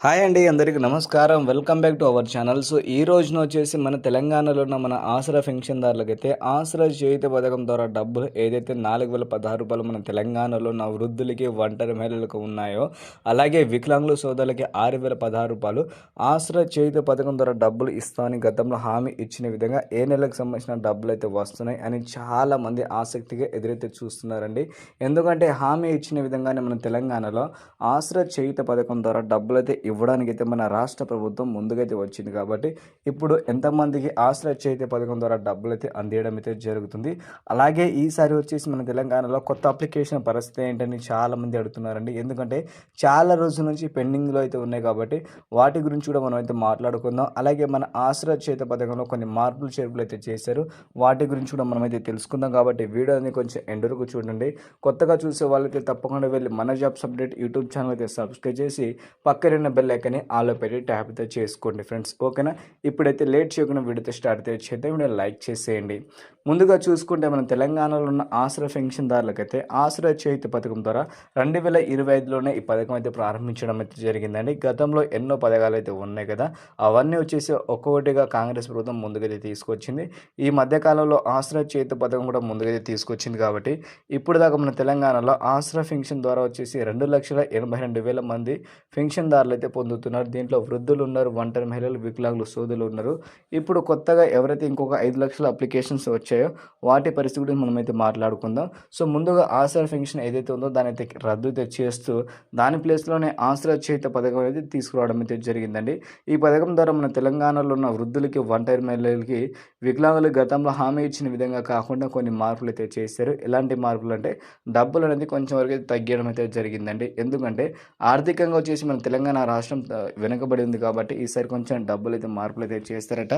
Hi అండి అందరికీ నమస్కారం. Welcome back to our channel so ఈ రోజున వచ్చేసి మన తెలంగాణలో ఉన్న మన ఆసరా పెన్షన్దారులకైతే ఆసరా చేయుత పథకం ద్వారా డబ్బులు ఏదైతే నాలుగు వేల పదహారు రూపాయలు మన తెలంగాణలో ఉన్న వృద్ధులకి ఒంటరి మహిళలకు ఉన్నాయో అలాగే వికలాంగుల సోదరులకి ఆరు వేల పదహారు రూపాయలు ఆసరా చేయుత పథకం ద్వారా డబ్బులు ఇస్తామని గతంలో హామీ ఇచ్చిన విధంగా ఏ నెలకు సంబంధించిన డబ్బులు అయితే వస్తున్నాయి అని చాలా మంది ఆసక్తిగా ఎదురైతే చూస్తున్నారండి. ఎందుకంటే హామీ ఇచ్చిన విధంగానే మన తెలంగాణలో ఆసరా చేయుత పథకం ద్వారా డబ్బులు అయితే ఇవ్వడానికి అయితే మన రాష్ట్ర ప్రభుత్వం ముందుకైతే వచ్చింది కాబట్టి ఇప్పుడు ఎంతమందికి ఆశ్రయ చేతి పథకం ద్వారా డబ్బులు అయితే అందేయడం అయితే జరుగుతుంది. అలాగే ఈసారి వచ్చేసి మన తెలంగాణలో కొత్త అప్లికేషన్ పరిస్థితి ఏంటని చాలామంది అడుగుతున్నారండి. ఎందుకంటే చాలా రోజుల నుంచి పెండింగ్లో అయితే ఉన్నాయి కాబట్టి వాటి గురించి కూడా మనం అయితే మాట్లాడుకుందాం. అలాగే మన ఆశ్రయ చేత పథకంలో కొన్ని మార్పులు చేర్పులు అయితే చేశారు. వాటి గురించి కూడా మనం అయితే తెలుసుకుందాం కాబట్టి వీడియోని కొంచెం ఎండ్ వరకు చూడండి. కొత్తగా చూసే వాళ్ళైతే తప్పకుండా వెళ్ళి మన జాబ్స్ అప్డేట్ యూట్యూబ్ ఛానల్ అయితే సబ్స్క్రైబ్ చేసి పక్కన బెల్ ఐకన్ ఆలో పెట్టి ట్యాప్ అయితే చేసుకోండి ఫ్రెండ్స్. ఓకేనా? ఇప్పుడైతే లేట్ చేయకుండా వీడియోతో స్టార్ట్ అయితే చేద్దాం. వీడియో లైక్ చేసేయండి. ముందుగా చూసుకుంటే మనం తెలంగాణలో ఉన్న ఆశ్రయ పెన్షన్దారులకైతే ఆశ్రయ చేతి పథకం ద్వారా రెండు వేల ఇరవై ఐదులోనే ఈ పథకం అయితే ప్రారంభించడం అయితే జరిగిందండి. గతంలో ఎన్నో పథకాలు అయితే ఉన్నాయి కదా అవన్నీ వచ్చేసి ఒక్కొక్కటిగా కాంగ్రెస్ ప్రభుత్వం ముందుకైతే తీసుకొచ్చింది. ఈ మధ్యకాలంలో ఆశ్రయ చేతి పథకం కూడా ముందుకైతే తీసుకొచ్చింది కాబట్టి ఇప్పుడు దాకా మన తెలంగాణలో ఆశ్రయ పెన్షన్ ద్వారా వచ్చేసి రెండు లక్షల ఎనభై రెండు వేల మంది పెన్షన్దారులు అయితే పొందుతున్నారు. దీంట్లో వృద్ధులు ఉన్నారు ఒంటరి మహిళలు వికలాంగులు సోదరులు ఉన్నారు. ఇప్పుడు కొత్తగా ఎవరైతే ఇంకొక ఐదు లక్షల అప్లికేషన్స్ వచ్చాయో వాటి పరిస్థితి గురించి మనమైతే మాట్లాడుకుందాం. సో ముందుగా ఆశ్రయ పెన్షన్ ఏదైతే ఉందో దాని అయితే రద్దు అయితే చేస్తూ దాని ప్లేస్లోనే ఆసరా చేత పథకం అనేది తీసుకురావడం అయితే జరిగిందండి. ఈ పథకం ద్వారా మన తెలంగాణలో ఉన్న వృద్ధులకి ఒంటరి మహిళలకి వికలాంగులు గతంలో హామీ ఇచ్చిన విధంగా కాకుండా కొన్ని మార్పులు అయితే చేశారు. ఎలాంటి మార్పులు అంటే డబ్బులు అనేది కొంచెం వరకు తగ్గడం అయితే జరిగిందండి. ఎందుకంటే ఆర్థికంగా వచ్చేసి మన తెలంగాణ రాష్ట్రం వెనుకబడి ఉంది కాబట్టి ఈసారి కొంచెం డబ్బులు అయితే మార్పులు అయితే చేస్తారట.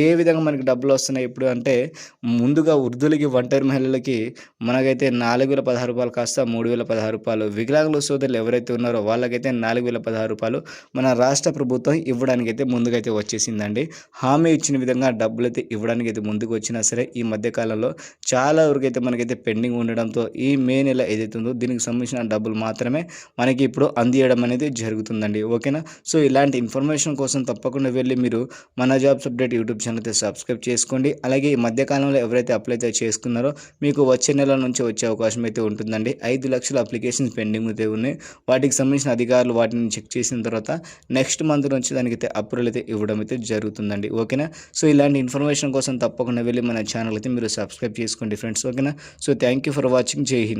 ఏ విధంగా మనకి డబ్బులు వస్తున్నాయి ఇప్పుడు అంటే ముందుగా వృద్ధులకి ఒంటరి మహిళలకి మనకైతే నాలుగు వేల పదహారు రూపాయలు కాస్త మూడు వేల పదహారు రూపాయలు. వికలాంగుల సోదరులు ఎవరైతే ఉన్నారో వాళ్ళకైతే నాలుగు వేల పదహారు రూపాయలు మన రాష్ట్ర ప్రభుత్వం ఇవ్వడానికి అయితే ముందుకైతే వచ్చేసిందండి. హామీ ఇచ్చిన విధంగా డబ్బులు అయితే ఇవ్వడానికి అయితే ముందుకు వచ్చినా సరే ఈ మధ్యకాలంలో చాలా వరకైతే మనకైతే పెండింగ్ ఉండడంతో ఈ మే నెల ఏదైతే ఉందో దీనికి సంబంధించిన డబ్బులు మాత్రమే మనకి ఇప్పుడు అందియడం అనేది జరుగుతుందండి. ఓకేనా? సో ఇలాంటి ఇన్ఫర్మేషన్ కోసం తప్పకుండా వెళ్ళి మీరు మన జాబ్స్ అప్డేట్ యూట్యూబ్ ఛానల్ అయితే సబ్స్క్రైబ్ చేసుకోండి. అలాగే ఈ మధ్యకాలంలో ఎవరైతే అప్లై అయితే చేసుకున్నారో మీకు వచ్చే నెల నుంచి వచ్చే అవకాశం అయితే ఉంటుందండి. ఐదు లక్షల అప్లికేషన్స్ పెండింగ్ అయితే ఉన్నాయి. వాటికి సంబంధించిన అధికారులు వాటిని చెక్ చేసిన తర్వాత నెక్స్ట్ మంత్ నుంచి దానికి అయితే అప్రూవల్ అయితే ఇవ్వడం అయితే జరుగుతుందండి. ఓకేనా? సో ఇలాంటి ఇన్ఫర్మేషన్ కోసం తప్పకుండా వెళ్ళి మన ఛానల్ అయితే మీరు సబ్స్క్రైబ్ చేసుకోండి ఫ్రెండ్స్ ఓకేనా? So thank you for watching Jai Hind.